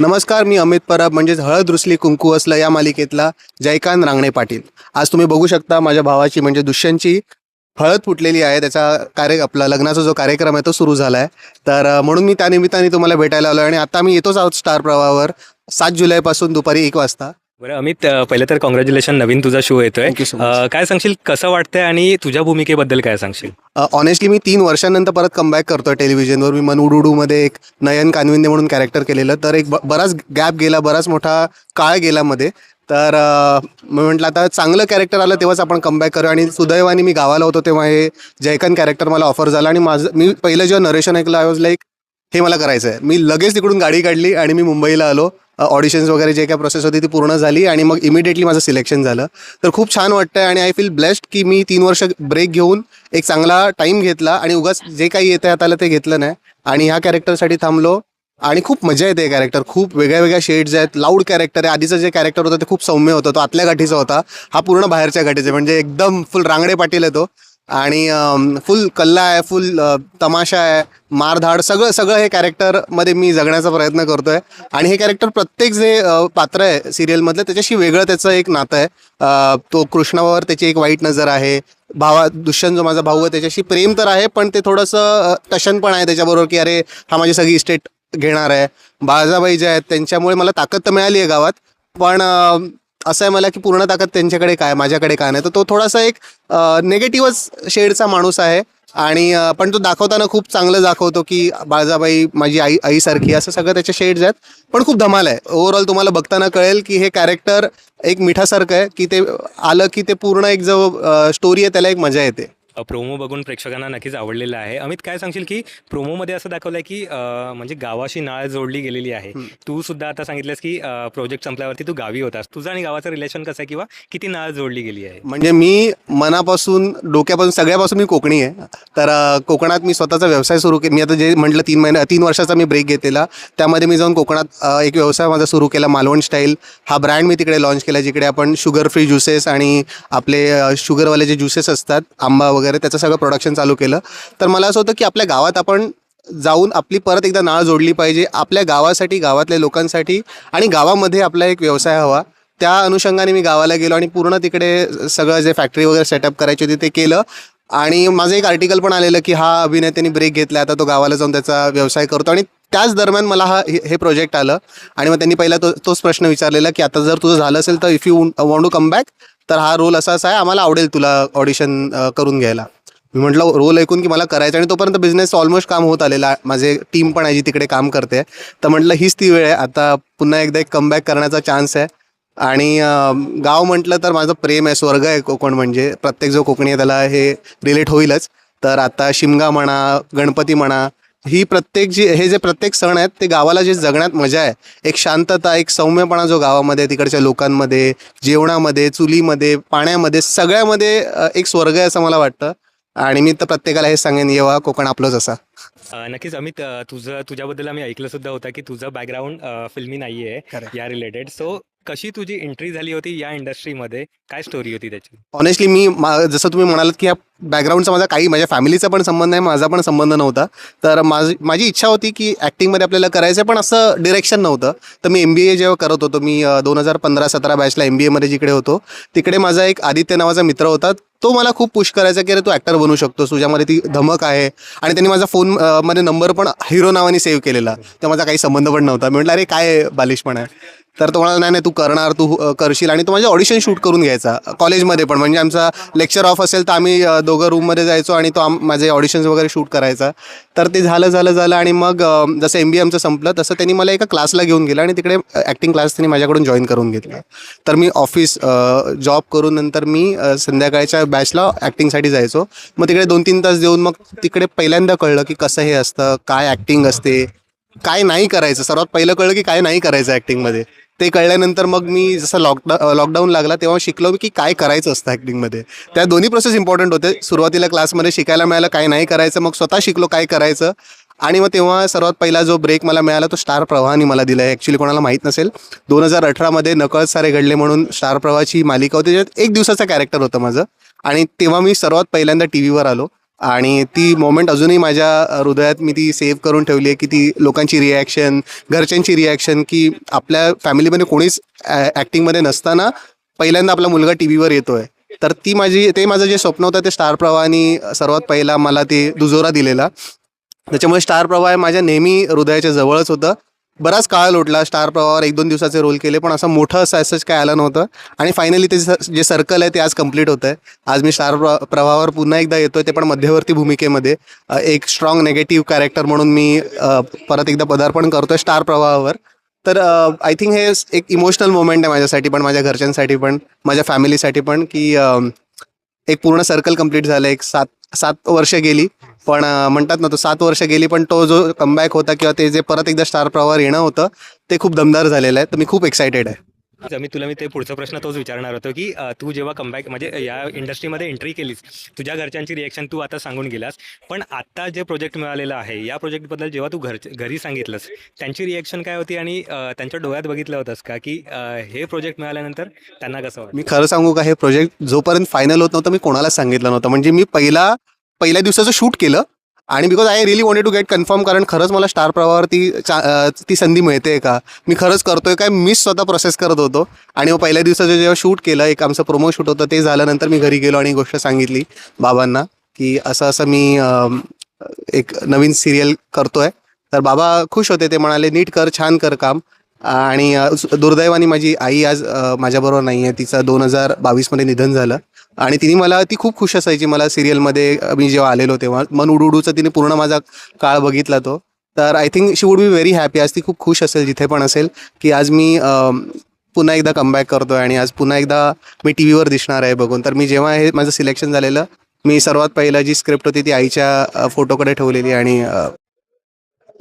नमस्कार मी अमित परब म्हणजेच हळद रुसली कुंकू असलं या मालिकेतला जयकांत रांगणे पाटील. आज तुम्ही बघू शकता माझ्या भावाची म्हणजे दुष्यंतची हळद फुटलेली आहे. त्याचा कार्य आपला लग्नाचा जो कार्यक्रम आहे तो सुरू झाला आहे तर म्हणून मी त्या निमित्ताने तुम्हाला भेटायला आलो आणि आता मी येतोच आहोत स्टार प्रवाहावर सात जुलैपासून दुपारी एक वाजता. बरं अमित पहिलं तर कॉंग्रॅच्युलेशन नवीन तुझा शो येतोय. अ, काय सांगशील? कसं वाटतंय आणि तुझ्या भूमिकेबद्दल काय सांगशील? ऑनेस्टली मी तीन वर्षांनंतर परत कमबॅक करतोय टेलिव्हिजनवर मी मन उडूडूमध्ये एक नयन कानविंदे म्हणून कॅरेक्टर केलेलं. तर एक ब- बराच गॅप गेला बराच मोठा काळ गेला मध्ये. तर अं, मी म्हटलं आता चांगलं कॅरेक्टर आलं तेव्हाच आपण कमबॅक करू आणि सुदैवाने मी गावाला होतो तेव्हा हे जयकांत कॅरेक्टर मला ऑफर झालं. आणि माझं मी पहिलं जेव्हा नरेशन ऐकलं आय वॉज लाईक हे मला करायचं आहे मी लगेच तिकडून गाडी काढली आणि मी मुंबईला आलो. ऑडिशन्स वगैरे जे काय प्रोसेस होती ती पूर्ण झाली आणि मग इमिडिएटली माझं सिलेक्शन झालं. तर खूप छान वाटतंय आणि आय फील ब्लेस्ड की मी तीन वर्ष ब्रेक घेऊन एक चांगला टाईम घेतला आणि उगाच जे काही येतं हाताला ते घेतलं नाही. आणि ह्या कॅरेक्टरसाठी थांबलो आणि खूप मजा येते कॅरेक्टर खूप वेगळ्या वेगळ्या शेड्स आहेत. लाऊड कॅरेक्टर आहे. आधीचं जे कॅरेक्टर होतं ते खूप सौम्य होतं. तो आतल्या गाठीचा होता. हा पूर्ण बाहेरच्या गाठीचा म्हणजे एकदम फुल रांगडे पाटील आहे तो. आणि फुल कल्ला आहे फुल तमाशा आहे मारधाड सगळं सगळं हे कॅरेक्टरमध्ये मी जगण्याचा प्रयत्न करतो आहे आणि हे कॅरेक्टर प्रत्येक जे पात्र आहे सिरियलमधलं त्याच्याशी वेगळं त्याचं एक नातं आहे. तो कृष्णावर त्याची एक वाईट नजर आहे. भावा दुष्यंत जो माझा भाऊ आहे त्याच्याशी प्रेम तर आहे पण ते थोडंसं टशन पण आहे त्याच्याबरोबर की अरे हा माझी सगळी इस्टेट घेणार आहे. बाळाजाबाई जे आहेत त्यांच्यामुळे मला ताकद तर मिळाली आहे गावात. पण असं आहे मला की पूर्ण ताकद त्यांच्याकडे काय माझ्याकडे काय नाही. तर तो थोडासा एक नेगेटिव्हच शेडचा माणूस आहे. आणि पण तो दाखवताना खूप चांगलं दाखवतो की बाळजाबाई माझी आई आईसारखी असं सगळं त्याचे शेड्स आहेत. पण खूप धमाल आहे. ओव्हरऑल तुम्हाला बघताना कळेल की हे कॅरेक्टर एक मिठासारखं आहे की ते आलं की ते पूर्ण एक जो स्टोरी आहे त्याला एक मजा येते. प्रोमो बघून प्रेक्षकांना नक्कीच आवडलेलं आहे. अमित काय सांगशील की प्रोमोमध्ये असं दाखवलंय की अ, म्हणजे गावाशी नाळ जोडली गेलेली आहे. तू सुद्धा आता सांगितलंस की प्रोजेक्ट संपल्यावरती तू गावी होतास. तुझं आणि गावाचं रिलेशन कसं आहे किंवा किती नाळ जोडली गेली आहे? म्हणजे मी मनापासून डोक्यापासून सगळ्यापासून मी कोकणी आहे. तर अ, कोकणात मी स्वतःचा व्यवसाय सुरू केला मी आता जे म्हटलं तीन महिने तीन वर्षाचा मी ब्रेक घेतलेला. त्यामध्ये मी जाऊन कोकणात अ, एक व्यवसाय माझा सुरू केला मालवण स्टाईल हा ब्रँड मी तिकडे लॉन्च केला जिकडे आपण शुगर फ्री ज्युसेस आणि आपले अ, शुगरवाले जे ज्युसेस असतात आंबा वगैरे वगैरे त्याचं सगळं प्रोडक्शन चालू केलं. तर मला असं होतं की आपल्या गावात आपण जाऊन आपली परत एकदा नाळ जोडली पाहिजे. आपल्या गावासाठी गावातल्या लोकांसाठी आणि गावामध्ये आपला एक व्यवसाय हवा. त्या अनुषंगाने मी गावाला गेलो आणि पूर्ण तिकडे सगळं जे फॅक्टरी वगैरे सेटअप करायची होती ते केलं. आणि माझं एक आर्टिकल पण आलेलं की हा अभिनेत्याने ब्रेक घेतला. आता तो गावाला जाऊन त्याचा व्यवसाय करतो. आणि त्याच दरम्यान मला हा हे हे प्रोजेक्ट आलं. आणि मग त्यांनी पहिला तो तोच प्रश्न विचारलेला की आता जर तुझं झालं असेल तर if you want to come back तर हा रोल असा आहे आम्हाला आवडेल तुला ऑडिशन करून घ्यायला. मी म्हटलं रोल ऐकून की मला करायचं आणि तोपर्यंत बिझनेस ऑलमोस्ट काम होत आलेला आहे. माझे टीम पण आहे जी तिकडे काम करते. तर म्हटलं हीच ती वेळ आहे. आता पुन्हा एकदा एक कमबॅक करण्याचा चान्स आहे. आणि गाव म्हटलं तर माझं प्रेम आहे स्वर्ग आहे कोकण म्हणजे. प्रत्येक जो कोकणी आहे त्याला हे रिलेट होईलच. तर आता शिमगा म्हणा गणपती म्हणा ही प्रत्येक जी हे जे प्रत्येक सण आहेत ते गावाला जे जगण्यात मजा आहे एक शांतता एक सौम्यपणा जो गावामध्ये तिकडच्या लोकांमध्ये जेवणामध्ये चुलीमध्ये पाण्यामध्ये सगळ्यामध्ये एक स्वर्ग आहे असं मला वाटतं. आणि मी तर प्रत्येकाला हे सांगेन येवा कोकण आपलंच असा. नक्कीच अमित तुझं तुझ्याबद्दल आम्ही ऐकलं सुद्धा होतं की तुझं बॅकग्राऊंड फिल्मी नाही आहे. Correct. या रिलेटेड सो कशी तुझी एंट्री झाली होती या इंडस्ट्रीमध्ये काय स्टोरी होती त्याची? ऑनेस्टली मी जसं तुम्ही म्हणालात की या बॅकग्राऊंडचा माझा काही माझ्या फॅमिलीचा पण संबंध आहे माझा पण संबंध नव्हता. तर माझी माझी इच्छा होती की ॲक्टिंगमध्ये आपल्याला करायचं आहे पण असं डिरेक्शन नव्हतं. तर मी एम बी ए जेव्हा करत होतो मी दोन हजार पंधरा सतरा बॅचला एम बी एमध्ये जिकडे होतो तिकडे माझा एक आदित्य नावाचा मित्र होता. तो मला खूप पुश करायचा की अरे तू ॲक्टर बनू शकतोस तुझ्यामध्ये ती धमक आहे. आणि त्यांनी माझा फोनमध्ये नंबर पण हिरो नावाने सेव्ह केलेला. तर माझा काही संबंध पण नव्हता. मी म्हटलं अरे काय बालिशपण आहे. तर तो म्हणाला नाही नाही तू करणार तू करशील. आणि तो माझे ऑडिशन शूट करून घ्यायचा कॉलेजमध्ये पण. म्हणजे आमचा लेक्चर ऑफ असेल तर आम्ही दोघं रूममध्ये जायचो आणि तो आम माझे ऑडिशन्स वगैरे शूट करायचा. तर ते झालं झालं झालं आणि मग जसं एम बी एमचं संपलं तसं त्यांनी मला एका क्लासला घेऊन गेलं आणि तिकडे ॲक्टिंग क्लास त्यांनी माझ्याकडून जॉईन करून घेतला. तर मी ऑफिस जॉब करून नंतर मी संध्याकाळच्या बॅचला ॲक्टिंगसाठी जायचो. मग तिकडे दोन तीन तास देऊन मग तिकडे पहिल्यांदा कळलं की कसं हे असतं काय ॲक्टिंग असते काय नाही करायचं. सर्वात पहिलं कळलं की काय नाही करायचं ॲक्टिंगमध्ये ते कळल्यानंतर मग मी जसं लॉकडाऊन लॉकडाऊन लागला तेव्हा शिकलो मी की काय करायचं असतं ॲक्टिंगमध्ये त्या दोन्ही प्रोसेस इम्पॉर्टंट होते. सुरुवातीला क्लासमध्ये शिकायला मिळालं काय नाही करायचं मग स्वतः शिकलो काय करायचं. आणि मग तेव्हा सर्वात पहिला जो ब्रेक मला मिळाला तो स्टार प्रवाहाने मला दिला आहे. ॲक्च्युली कोणाला माहीत नसेल दोन हजार अठरामध्ये नकळत सारे घडले म्हणून स्टार प्रवाहाची मालिका होती त्याच्यात एक दिवसाचं कॅरेक्टर होतं माझं. आणि तेव्हा मी सर्वात पहिल्यांदा टी व्हीवर आलो. आणि ती मोमेंट अजूनही माझ्या हृदयात मी ती सेव्ह करून ठेवली आहे की ती लोकांची रिॲक्शन घरच्यांची रिॲक्शन की आपल्या फॅमिलीमध्ये कोणीच ॲक्टिंगमध्ये नसताना पहिल्यांदा आपला मुलगा टी व्हीवर येतो आहे तर ती माझी ते माझं जे स्वप्न होतं ते स्टार प्रवाहानी सर्वात पहिला मला ते दुजोरा दिलेला. त्याच्यामुळे स्टार प्रवाह हे माझ्या नेहमी हृदयाच्या जवळच होतं. बराच काळ लोटला स्टार प्रवाहावर एक दोन दिवसाचे रोल केले पण असं मोठं असं असंच काय आलं नव्हतं आणि फायनली ते स- जे सर्कल आहे ते आज कंप्लीट होतं आहे आज मी स्टार प्र प्रवाहावर पुन्हा एकदा येतो ते पण मध्यवर्ती भूमिकेमध्ये. अ, एक स्ट्रॉंग नेगेटिव्ह कॅरेक्टर म्हणून मी अ, परत एकदा पदार्पण करतो आहे स्टार प्रवाहावर. तर आय थिंक हे स- एक इमोशनल मोमेंट आहे माझ्यासाठी पण माझ्या घरच्यांसाठी पण माझ्या फॅमिलीसाठी पण की एक पूर्ण सर्कल कंप्लीट झालं एक सात सात वर्ष गेली. पण अ, म्हणतात ना तो सात वर्ष गेली पण तो जो कमबॅक होता किंवा ते जे परत एकदा स्टार प्रवाह येणं होतं ते खूप दमदार झालेलं आहे. तर मी खूप एक्सायटेड आहे. मी तुला मी ते पुढचा प्रश्न तोच विचारणार होतो की अ, तू जेव्हा कमबॅक म्हणजे या इंडस्ट्रीमध्ये एंट्री केलीस तुझ्या घरच्यांची रिएक्शन तू आता सांगून गेलास. पण आता जे प्रोजेक्ट मिळालेलं आहे या प्रोजेक्टबद्दल जेव्हा तू घर घरी सांगितलंस त्यांची रिएक्शन काय होती आणि अ, त्यांच्या डोळ्यात बघितलं होतंस का की अ, हे प्रोजेक्ट मिळाल्यानंतर त्यांना कसं मी खरं सांगू का हे प्रोजेक्ट जोपर्यंत फायनल होत नव्हतं मी कोणालाच सांगितलं नव्हतं. म्हणजे मी पहिला पहिल्या दिवसाचं शूट केलं आणि because I really wanted to get confirm कारण खरंच मला स्टार प्रवाहावर ती चा- ती संधी मिळते का? मी खरंच करतोय काय? मीच स्वतः प्रोसेस करत होतो. आणि मग पहिल्या दिवसाचं जेव्हा शूट केलं एक आमचं प्रोमो शूट होतं ते झाल्यानंतर मी घरी गेलो आणि गोष्ट सांगितली बाबांना की असं असं मी एक नवीन सिरियल करतोय. तर बाबा खुश होते ते म्हणाले नीट कर छान कर काम. आणि दुर्दैवानी दुर्दैवाने माझी आई आज माझ्याबरोबर नाही आहे तिचं दोन हजार बावीसमध्ये निधन झालं. आणि तिने मला ती खूप खुश असायची मला सिरियलमध्ये मी जेव्हा आलेलो तेव्हा मन उडूडूचा तिने पूर्ण माझा काळ बघितला तो. तर I think she would be very happy आज ती खूप खुश असेल जिथे पण असेल की आज मी पुन्हा एकदा कमबॅक करतोय आणि आज पुन्हा एकदा मी टी व्हीवर दिसणार आहे बघून. तर मी जेव्हा हे माझं सिलेक्शन झालेलं मी सर्वात पहिलं जी स्क्रिप्ट होती ती आईच्या फोटोकडे ठेवलेली आणि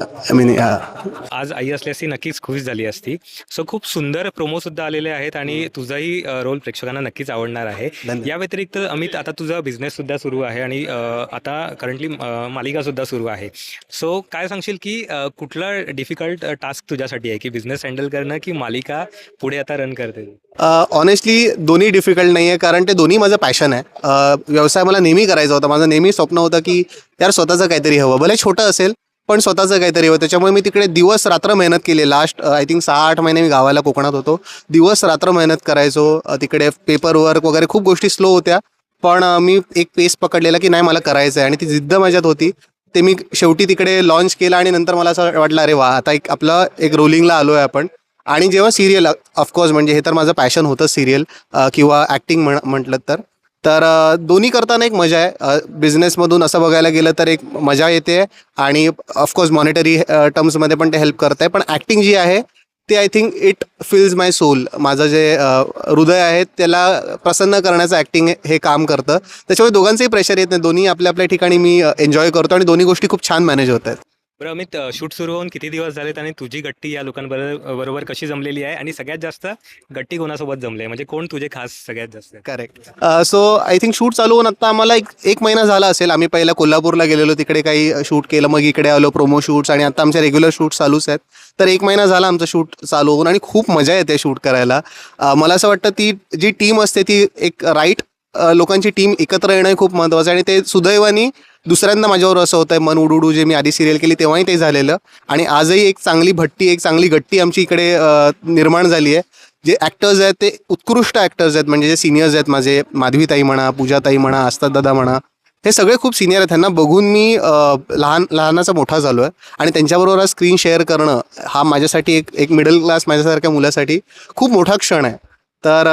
आय मीन आज आई असल्यास ती नक्कीच खुश झाली असती. सो खूप सुंदर प्रोमो सुद्धा आलेले आहेत आणि तुझाही रोल प्रेक्षकांना नक्कीच आवडणार आहे. या व्यतिरिक्त अमित आता तुझा बिझनेस सुद्धा सुरू आहे आणि आता करंटली मालिका सुद्धा सुरू आहे. सो काय सांगशील की कुठला डिफिकल्ट टास्क तुझ्यासाठी आहे? की बिझनेस हँडल करणं की मालिका पुढे आता रन करते? ऑनेस्टली दोन्ही डिफिकल्ट नाही आहे कारण ते दोन्ही माझं पॅशन आहे. व्यवसाय मला नेहमी करायचा होता. माझं नेहमी स्वप्न होतं की यार स्वतःचं काहीतरी हवं. भले छोटं असेल पण स्वतःचं काहीतरी होतं त्याच्यामुळे मी तिकडे दिवस रात्र मेहनत केली. लास्ट आय थिंक सहा आठ महिने मी गावाला कोकणात होतो. दिवस रात्र मेहनत करायचो. Uh, तिकडे पेपर वर्क वगैरे खूप गोष्टी स्लो होत्या. पण uh, मी एक पेस पकडलेला की नाही मला करायचं आहे आणि ती जिद्द माझ्यात होती. ते मी शेवटी तिकडे लॉन्च केलं आणि नंतर मला असं वाटलं अरे वा आता एक आपलं एक रोलिंगला आलो आहे आपण. आणि जेव्हा सिरियल ऑफकोर्स म्हणजे हे तर माझं पॅशन होतं सिरियल uh, किंवा ॲक्टिंग म्हण म्हटलं तर. तर दोन्ही करताना एक मजा आहे. बिझनेसमधून असं बघायला गेलं तर एक मजा येते आणि ऑफकोर्स मॉनिटरी टर्म्समध्ये पण ते हेल्प करत आहे पण ॲक्टिंग जी आहे ते I think it fills my soul माझं जे हृदय आहे त्याला प्रसन्न करण्याचं ॲक्टिंग हे काम करतं. त्याच्यामुळे दोघांचंही प्रेशर येत नाही. दोन्ही आपल्या आपल्या ठिकाणी मी एन्जॉय करतो आणि दोन्ही गोष्टी खूप छान मॅनेज होत आहेत. बरं अमित शूट सुरू होऊन किती दिवस झालेत आणि तुझी गट्टी या लोकांबरोबर बरोबर कशी जमलेली आहे? आणि सगळ्यात जास्त गट्टी कोणासोबत जमली आहे म्हणजे कोण तुझे खास सगळ्यात जास्त? Correct so I think shoot चालू होऊन आता आम्हाला एक एक महिना झाला असेल. आम्ही पहिला कोल्हापूरला गेलेलो तिकडे काही शूट केलं. मग इकडे आलो प्रोमो शूट्स आणि आता आमचे रेग्युलर शूट चालूच आहेत. तर एक महिना झाला आमचं शूट चालू होऊन आणि खूप मजा येते शूट करायला. मला असं वाटतं ती जी टीम असते ती एक राईट लोकांची टीम एकत्र येणं हे खूप महत्त्वाचं आहे. आणि ते सुदैवानी दुसऱ्यांदा माझ्यावर असं होतं आहे मन उडूडू जे मी आधी सिरियल केली तेव्हाही ते झालेलं. आणि आजही एक चांगली भट्टी एक चांगली गट्टी आमची इकडे निर्माण झाली आहे. जे ॲक्टर्स आहेत ते उत्कृष्ट ॲक्टर्स आहेत. म्हणजे जे सिनियर्स आहेत माझे माधवीताई म्हणा पूजाताई म्हणा आस्तादादा म्हणा हे सगळे खूप सिनियर आहेत. त्यांना बघून मी लहान लहानाचा मोठा झालो आहे. आणि त्यांच्याबरोबर स्क्रीन शेअर करणं हा माझ्यासाठी एक एक मिडल क्लास माझ्यासारख्या मुलासाठी खूप मोठा क्षण आहे. तर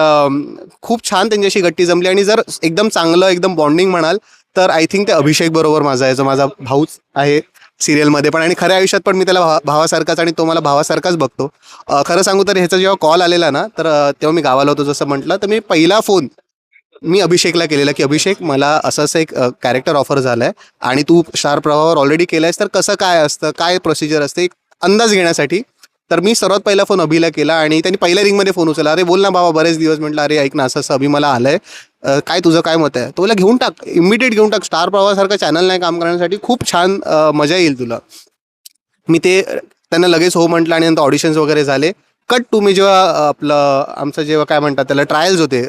खूप छान त्यांच्याशी गट्टी जमली आणि जर एकदम चांगलं एकदम बॉन्डिंग म्हणाल तर आय थिंक ते अभिषेक बरोबर माझा आहे जो माझा भाऊच आहे सिरियलमध्ये पण आणि खऱ्या आयुष्यात पण मी त्याला भा भावासारखाच आणि तो मला भावासारखाच बघतो. खरं सांगू तर ह्याचा जेव्हा कॉल आलेला ना तर तेव्हा मी गावाला होतो जसं म्हटलं तर मी पहिला फोन मी अभिषेकला केलेला की अभिषेक मला असं असं एक कॅरेक्टर ऑफर झालं आहे आणि तू स्टार प्रवाहावर ऑलरेडी केलं आहेस तर कसं काय असतं काय प्रोसिजर असते एक अंदाज घेण्यासाठी तर मी सर्वात पहिला फोन अभिला केला आणि त्यांनी पहिल्या रिंगमध्ये फोन उचलला. अरे बोल ना बाबा बरेच दिवस म्हटलं अरे ऐक ना असं असं अभि मला आलं आहे काय तुझं काय मत आहे? तुला घेऊन टाक इमिडिएट घेऊन टाक. स्टार प्रवासारखं चॅनल नाही काम करण्यासाठी खूप छान मजा येईल तुला. मी ते त्यांना लगेच हो म्हटलं आणि नंतर ऑडिशन्स वगैरे झाले. कट टू मी जेव्हा आपलं आमचं जेव्हा काय म्हणतात त्याला ट्रायल्स होते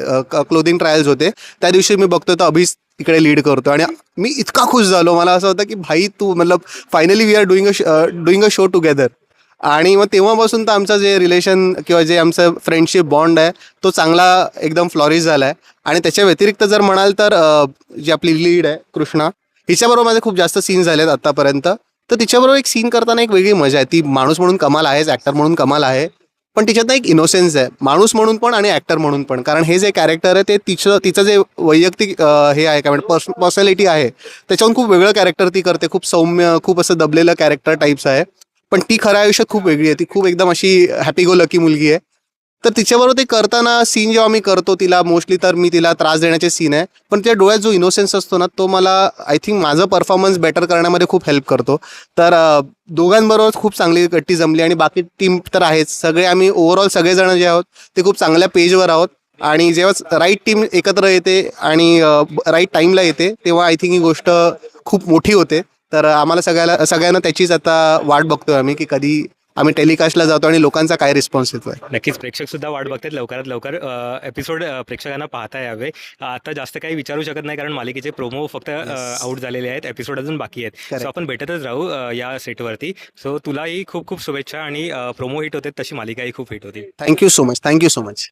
क्लोदिंग ट्रायल्स होते त्या दिवशी मी बघतो तर अभिस इकडे लीड करतो आणि मी इतका खुश झालो. मला असं होतं की भाई तू मतलब finally we are doing a doing a show together आणि मग तेव्हापासून तर आमचं जे रिलेशन किंवा जे आमचं फ्रेंडशिप बॉन्ड आहे तो चांगला एकदम फ्लॉरिश झाला आहे आणि त्याच्या व्यतिरिक्त जर म्हणाल तर जी आपली लीड आहे कृष्णा हिच्याबरोबर माझे खूप जास्त सीन झालेत आत्तापर्यंत तर तिच्याबरोबर एक सीन करताना एक वेगळी मजा आहे. ती माणूस म्हणून कमाल आहेच ॲक्टर म्हणून कमाल आहे पण तिच्यात एक इनोसेन्स आहे. माणूस म्हणून पण आणि ॲक्टर म्हणून पण. कारण हे जे कॅरेक्टर आहे ते तिचं तिचं जे वैयक्तिक हे आहे काय म्हणजे पर्स पर्सनॅलिटी आहे त्याच्याहून खूप वेगळं कॅरेक्टर ती करते. खूप सौम्य खूप असं दबलेलं कॅरेक्टर टाईप्स आहे. पण ती खऱ्या आयुष्यात खूप वेगळी आहे. ती खूप एकदम अशी हॅपी गो लकी मुलगी आहे. तर तिच्याबरोबर ते करताना सीन जेव्हा मी करतो तिला मोस्टली तर मी तिला त्रास देण्याचे सीन आहे. पण त्या डोळ्यात जो इनोसेन्स असतो ना तो मला आय थिंक माझं परफॉर्मन्स बेटर करण्यामध्ये खूप हेल्प करतो. तर दोघांबरोबर खूप चांगली गट्टी जमली आणि बाकी टीम तर आहेच. सगळे आम्ही ओव्हरऑल सगळेजण जे आहोत ते खूप चांगल्या पेजवर आहोत. आणि जेव्हा राईट टीम एकत्र येते आणि राईट टाईमला येते तेव्हा आय थिंक ही गोष्ट खूप मोठी होते. तर आम्हाला सगळ्याला सगळ्यांना त्याचीच आता वाट बघतोय आम्ही की कधी आम्ही टेलिकास्टला जातो आणि लोकांचा काय रिस्पॉन्स येतोय. नक्कीच प्रेक्षक सुद्धा वाट बघतात लवकरात लवकर. एपिसोड प्रेक्षकांना पाहता यावे आता जास्त काही विचारू शकत नाही कारण मालिकेचे प्रोमो फक्त आउट झालेले आहेत. एपिसोड अजून बाकी आहेत. सो आपण भेटतच राहू या सेटवरती सो तुलाही खूप खूप शुभेच्छा आणि प्रोमो हिट होते तशी मालिकाही खूप हिट होती. Thank you so much thank you so much